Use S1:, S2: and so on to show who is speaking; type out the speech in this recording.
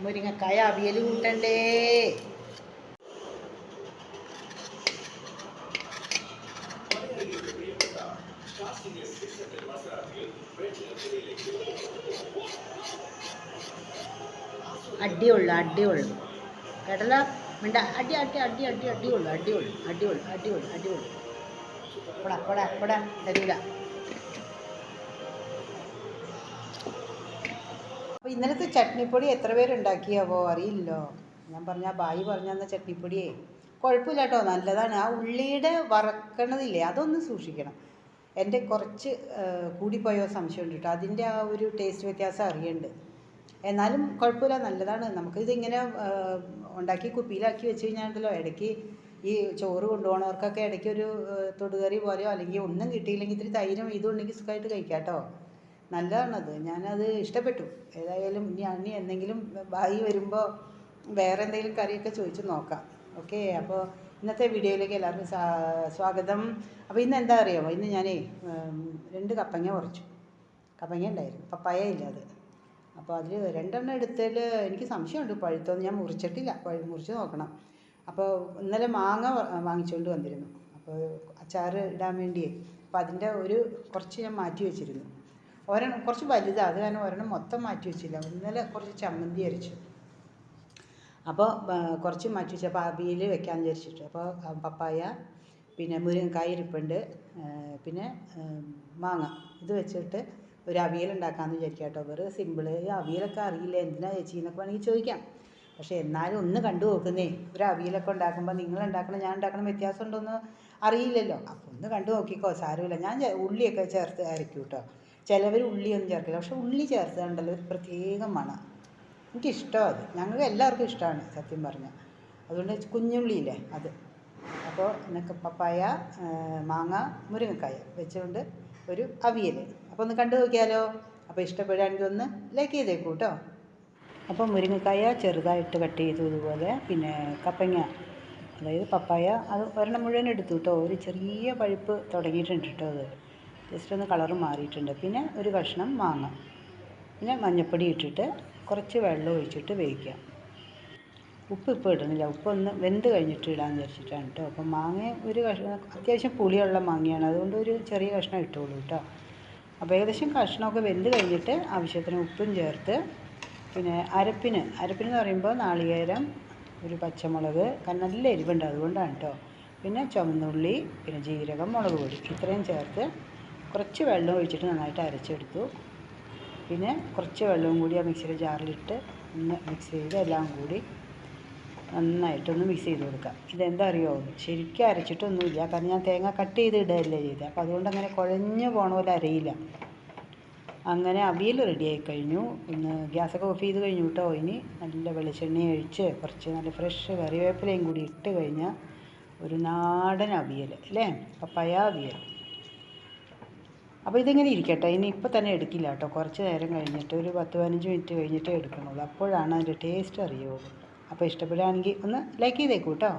S1: മുരിങ്ങക്കായ അവിയൽ കൂട്ടണ്ടേ? അടിയുള്ളു അടിയുള്ളു. കേട്ടല്ല? മിണ്ട അടി അടി അടി അടി അടിയുള്ളു അടിയുള്ളു അടിയുള്ളു അടിയുള്ളു അടിയുള്ളു. അപ്പടാ അപ്പടാ അപ്പടാ തരൂല. ഇന്നലത്തെ ചട്നിപ്പൊടി എത്ര പേരുണ്ടാക്കിയാവോ അറിയില്ലല്ലോ. ഞാൻ പറഞ്ഞ ബായി പറഞ്ഞ ചട്നിപ്പൊടിയേ കുഴപ്പമില്ല കേട്ടോ നല്ലതാണ്. ആ ഉള്ളിയുടെ വറക്കണതില്ലേ അതൊന്ന് സൂക്ഷിക്കണം. എന്റെ കുറച്ച് കൂടിപ്പോയോ സംശയമുണ്ട് കേട്ടോ. അതിന്റെ ആ ഒരു ടേസ്റ്റ് വ്യത്യാസം അറിയണ്ട്. എന്നാലും കുഴപ്പമില്ല നല്ലതാണ്. നമുക്കിതിങ്ങനെ ഉണ്ടാക്കി കുപ്പിയിലാക്കി വെച്ച് കഴിഞ്ഞാണ്ടല്ലോ ഇടയ്ക്ക് ഈ ചോറ് കൊണ്ടുപോകണവർക്കൊക്കെ ഇടയ്ക്ക് ഒരു തൊടുകറി പോലെയോ അല്ലെങ്കിൽ ഒന്നും കിട്ടിയില്ലെങ്കിൽ ഇത്തിരി തൈരും ഇതും ഉണ്ടെങ്കിൽ സുഖമായിട്ട് കഴിക്കാം കേട്ടോ. നല്ലതാണത്. ഞാനത് ഇഷ്ടപ്പെട്ടു. ഏതായാലും ഇനി അണ്ണി എന്തെങ്കിലും ബായി വരുമ്പോൾ വേറെ എന്തെങ്കിലും കറിയൊക്കെ ചോദിച്ച് നോക്കാം. ഓക്കെ? അപ്പോൾ ഇന്നത്തെ വീഡിയോയിലേക്ക് എല്ലാവർക്കും സ്വാഗതം. അപ്പോൾ ഇന്ന് എന്താ അറിയാമോ ഇന്ന് ഞാനേ രണ്ട് കപ്പങ്ങ കുറച്ചു കപ്പങ്ങ ഉണ്ടായിരുന്നു. പപ്പായ ഇല്ല അത്. അപ്പോൾ അതിൽ രണ്ടെണ്ണം എടുത്തതിൽ എനിക്ക് സംശയമുണ്ട്. പഴുത്തോന്ന് ഞാൻ മുറിച്ചിട്ടില്ല. പഴു മുറിച്ച് നോക്കണം. അപ്പോൾ ഇന്നലെ മാങ്ങ വാങ്ങിച്ചുകൊണ്ട് വന്നിരുന്നു. അപ്പോൾ അച്ചാറ് ഇടാൻ വേണ്ടിയേ. അപ്പോൾ അതിന്റെ ഒരു കുറച്ച് ഞാൻ മാറ്റി വെച്ചിരുന്നു. ഒരെണ്ണം കുറച്ച് വലുതാണ് അത് കാരണം ഒരെണ്ണം മൊത്തം മാറ്റി വെച്ചില്ല. ഇന്നലെ കുറച്ച് ചമ്മന്തി അരച്ചു. അപ്പോൾ കുറച്ച് മാറ്റി വെച്ചു. അപ്പോൾ അവിയൽ വെക്കാമെന്ന് വിചാരിച്ചിട്ട്. അപ്പോൾ പപ്പായ പിന്നെ മുരിങ്ങക്കായ ഇരിപ്പുണ്ട്. പിന്നെ മാങ്ങ. ഇത് വെച്ചിട്ട് ഒരു അവിയൽ ഉണ്ടാക്കാമെന്ന് വിചാരിക്കാം കേട്ടോ വെറുതെ സിമ്പിൾ. അവിയലൊക്കെ അറിയില്ല? എന്തിനാ ചേച്ചി എന്നൊക്കെ വേണമെങ്കിൽ ചോദിക്കാം. പക്ഷേ എന്നാലും ഒന്ന് കണ്ടു നോക്കുന്നേ. ഒരു അവിയലൊക്കെ ഉണ്ടാക്കുമ്പോൾ നിങ്ങൾ ഉണ്ടാക്കണം ഞാൻ ഉണ്ടാക്കണം വ്യത്യാസം ഉണ്ടോയെന്ന് അറിയില്ലല്ലോ. അപ്പോൾ ഒന്ന് കണ്ടു നോക്കിക്കോ. സാരമില്ല. ഞാൻ ഉള്ളിയൊക്കെ ചേർത്ത് അരയ്ക്കും കേട്ടോ ചിലവർ ഉള്ളിയൊന്നും ചേർക്കില്ല. പക്ഷെ ഉള്ളി ചേർത്തതുണ്ടല്ലോ ഒരു പ്രത്യേക മണം. എനിക്കിഷ്ടമാണ് അത്. ഞങ്ങൾക്ക് എല്ലാവർക്കും ഇഷ്ടമാണ് സത്യം പറഞ്ഞാൽ അതുകൊണ്ട് കുഞ്ഞുള്ളിയില്ലേ അത്. അപ്പോൾ എന്നൊക്കെ പപ്പായ മാങ്ങ മുരിങ്ങക്കായ വെച്ചുകൊണ്ട് ഒരു അവിയൽ. അപ്പോൾ ഒന്ന് കണ്ടു നോക്കിയാലോ? അപ്പോൾ ഇഷ്ടപ്പെടുകയാണെങ്കിൽ ഒന്ന് ലൈക്ക് ചെയ്തേക്കൂ കേട്ടോ അപ്പോൾ മുരിങ്ങക്കായ ചെറുതായിട്ട് കട്ട് ചെയ്തു ഇതുപോലെ. പിന്നെ കപ്പങ്ങ അതായത് പപ്പായ അത് ഒരെണ്ണം മുഴുവൻ എടുത്തു കേട്ടോ ഒരു ചെറിയ പഴുപ്പ് തുടങ്ങിയിട്ടുണ്ട് കേട്ടോ അത്. ജസ്റ്റ് ഒന്ന് കളറ് മാറിയിട്ടുണ്ട്. പിന്നെ ഒരു കഷ്ണം മാങ്ങ. പിന്നെ മഞ്ഞൾപ്പൊടി ഇട്ടിട്ട് കുറച്ച് വെള്ളം ഒഴിച്ചിട്ട് വേവിക്കുക. ഉപ്പ് ഇപ്പോൾ ഇടുന്നില്ല. ഉപ്പൊന്ന് വെന്ത് കഴിഞ്ഞിട്ട് ഇടാമെന്ന് വിചാരിച്ചിട്ടാണ് കേട്ടോ. അപ്പം മാങ്ങ ഒരു കഷ്ണം അത്യാവശ്യം പുളിയുള്ള മാങ്ങയാണ്. അതുകൊണ്ട് ഒരു ചെറിയ കഷ്ണം ഇട്ടുള്ളൂ കേട്ടോ. അപ്പോൾ ഏകദേശം കഷ്ണമൊക്കെ വെന്ത് കഴിഞ്ഞിട്ട് ആവശ്യത്തിന് ഉപ്പും ചേർത്ത് പിന്നെ അരപ്പിന്. അരപ്പിന് എന്ന് പറയുമ്പോൾ നാളികേരം ഒരു പച്ചമുളക് നല്ല എരിവുണ്ട്. അതുകൊണ്ടാണ് കേട്ടോ. പിന്നെ ചുവന്നുള്ളി പിന്നെ ജീരകം മുളക് പൊടി. ഇത്രയും ചേർത്ത് കുറച്ച് വെള്ളം ഒഴിച്ചിട്ട് നന്നായിട്ട് അരച്ചെടുത്തു. പിന്നെ കുറച്ച് വെള്ളവും കൂടി ആ മിക്സിയുടെ ജാറിലിട്ട് ഒന്ന് മിക്സ് ചെയ്ത് എല്ലാം കൂടി നന്നായിട്ടൊന്ന് മിക്സ് ചെയ്ത് കൊടുക്കാം. ഇതെന്താ അറിയോ ശരിക്കും അരച്ചിട്ടൊന്നുമില്ല. കാരണം ഞാൻ തേങ്ങ കട്ട് ചെയ്ത്. ഇടുകയല്ലേ ചെയ്തത് അപ്പോൾ അതുകൊണ്ട് അങ്ങനെ കുഴഞ്ഞു പോണ പോലെ അരയില്ല. അങ്ങനെ അവിയൽ റെഡിയായി കഴിഞ്ഞു. ഒന്ന് ഗ്യാസൊക്കെ ഓഫ് ചെയ്ത് കഴിഞ്ഞു കേട്ടോ. ഇനി നല്ല വെളിച്ചെണ്ണ ഒഴിച്ച് കുറച്ച് നല്ല ഫ്രഷ് കറിവേപ്പിലയും കൂടി ഇട്ട് കഴിഞ്ഞാൽ ഒരു നാടൻ അവിയൽ അല്ലേ? പപ്പായ അവിയൽ. അപ്പോൾ ഇതിങ്ങനെ ഇരിക്കട്ടെ? ഇനി ഇപ്പോൾ തന്നെ എടുക്കില്ല കേട്ടോ. കുറച്ച് നേരം കഴിഞ്ഞിട്ട് ഒരു പത്ത് പതിനഞ്ച് മിനിറ്റ് കഴിഞ്ഞിട്ടേ എടുക്കണുള്ളൂ അപ്പോഴാണ് അതിന്റെ ടേസ്റ്റ് അറിയുള്ളൂ. അപ്പോൾ ഇഷ്ടപ്പെടുകയാണെങ്കിൽ ഒന്ന് ലൈക്ക് ചെയ്തേക്കൂ കേട്ടോ.